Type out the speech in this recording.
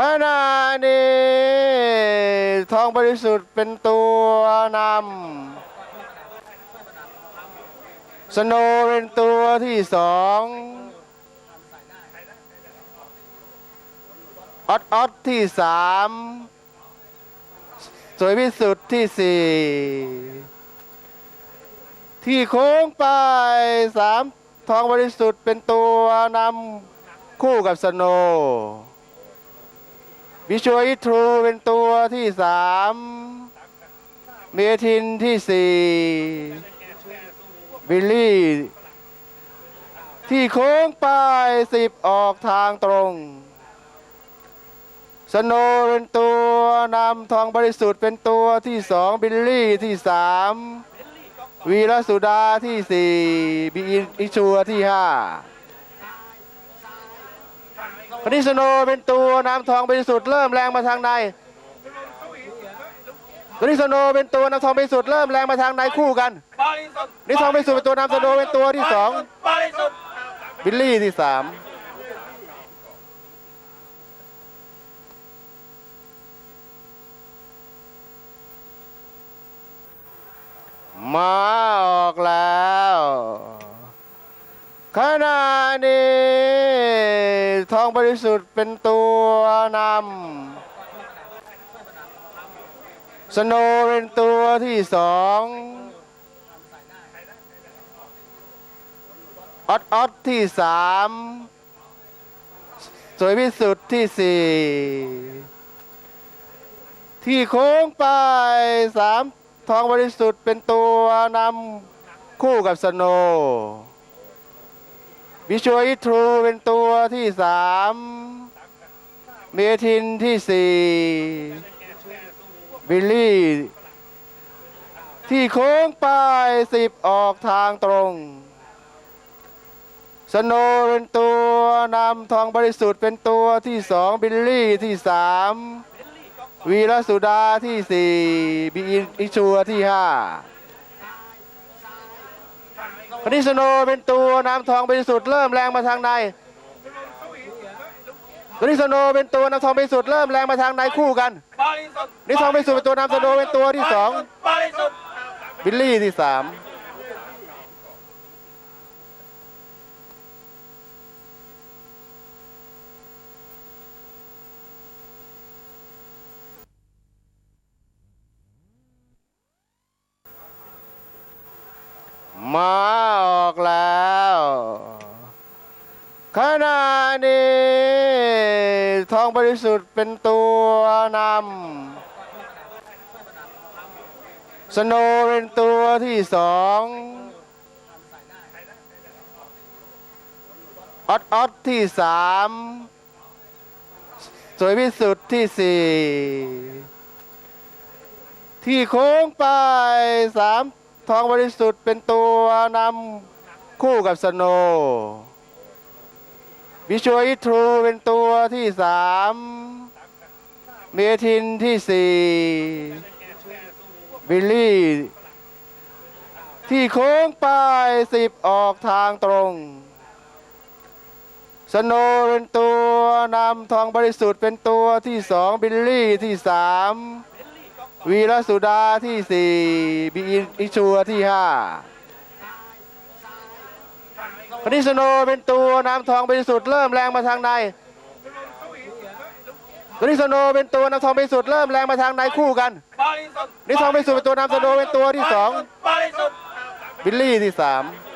ขณะนี้ทองบริสุทธิ์เป็นตัวนำสโนเป็นตัวที่สองออดออดที่สามสวยพิสุทธิ์ที่สี่ที่โค้งไปสามทองบริสุทธิ์เป็นตัวนำคู่กับสโน วิชวอิทรูเป็นตัวที่สามเมทินที่สี่บิลลี่ ที่โค้งไปสิบออกทางตรง สโนว์เป็นตัวนำทองบริสุทธิ์เป็นตัวที่สองบิลลี่ที่สามวีรสุดาที่สี่บีอิชัวที่ห้า คณิสโนเป็นตัวนำทองบริสุทธิ์เริ่มแรงมาทางในคณิสโนเป็นตัวนำทองบริสุทธิ์เริ่มแรงมาทางในคู่กันบริสทธิ์นี่ทองบริสุทธิ์เป็นตัวนำสโนเป็นตัวที่สองบิลลี่ที่สามมาออกแล้วขณะ องบริสุทธิ์เป็นตัวนำสโนเป็นตัวที่สองออดออดที่สามสวยพิสุทธิ์ที่สี่ที่โค้งไปสามทองบริสุทธิ์เป็นตัวนำคู่กับสโน วิชัวอิทรูเป็นตัวที่สามเมทินที่สี่บิลลี่ ที่โค้งไปสิบออกทางตรง สโนว์เป็นตัวนำทองบริสุทธิ์เป็นตัวที่สองบิลลี่ที่สามวีรสุดาที่สี่บีอิชัวที่ห้า คณิสโนเป็นตัวนำทองบริสุทธิ์เริ่มแรงมาทางในคณิสโนเป็นตัวนำทองบริสุทธิ์เริ่มแรงมาทางในคู่กันบริสทองบริสุทธิ์เป็นตัวนำสโนเป็นตัวที่สองบริสุทธิ์บิลลี่ที่สามมา ออกแล้วขณะนี้ทองบริสุทธิ์เป็นตัวนำสโนว์เป็นตัวที่สองออดออดที่สามสวยพิสุทธิ์ที่สี่ที่โค้งไปสามทองบริสุทธิ์เป็นตัวนำ คู่กับสโนว์วิชวอิทรูเป็นตัวที่สามเมทินที่สี่บิลลี่ ที่โค้งไปสิบออกทางตรง สโนว์เป็นตัวนำทองบริสุทธิ์เป็นตัวที่สองบิลลี่ที่สามวีรสุดาที่สี่บีอิชัวที่ห้า คณิสโนว์เป็นตัวนำทองบริสุทธิ์เริ่มแรงมาทางในคณิสโนว์เป็นตัวนำทองบริสุทธิ์เริ่มแรงมาทางในคู่กันบริสุทธิ์นี่ทองบริสุทธิ์เป็นตัวนำสโนว์เป็นตัวที่สองบริสุทธิ์บิลลี่ที่สามบ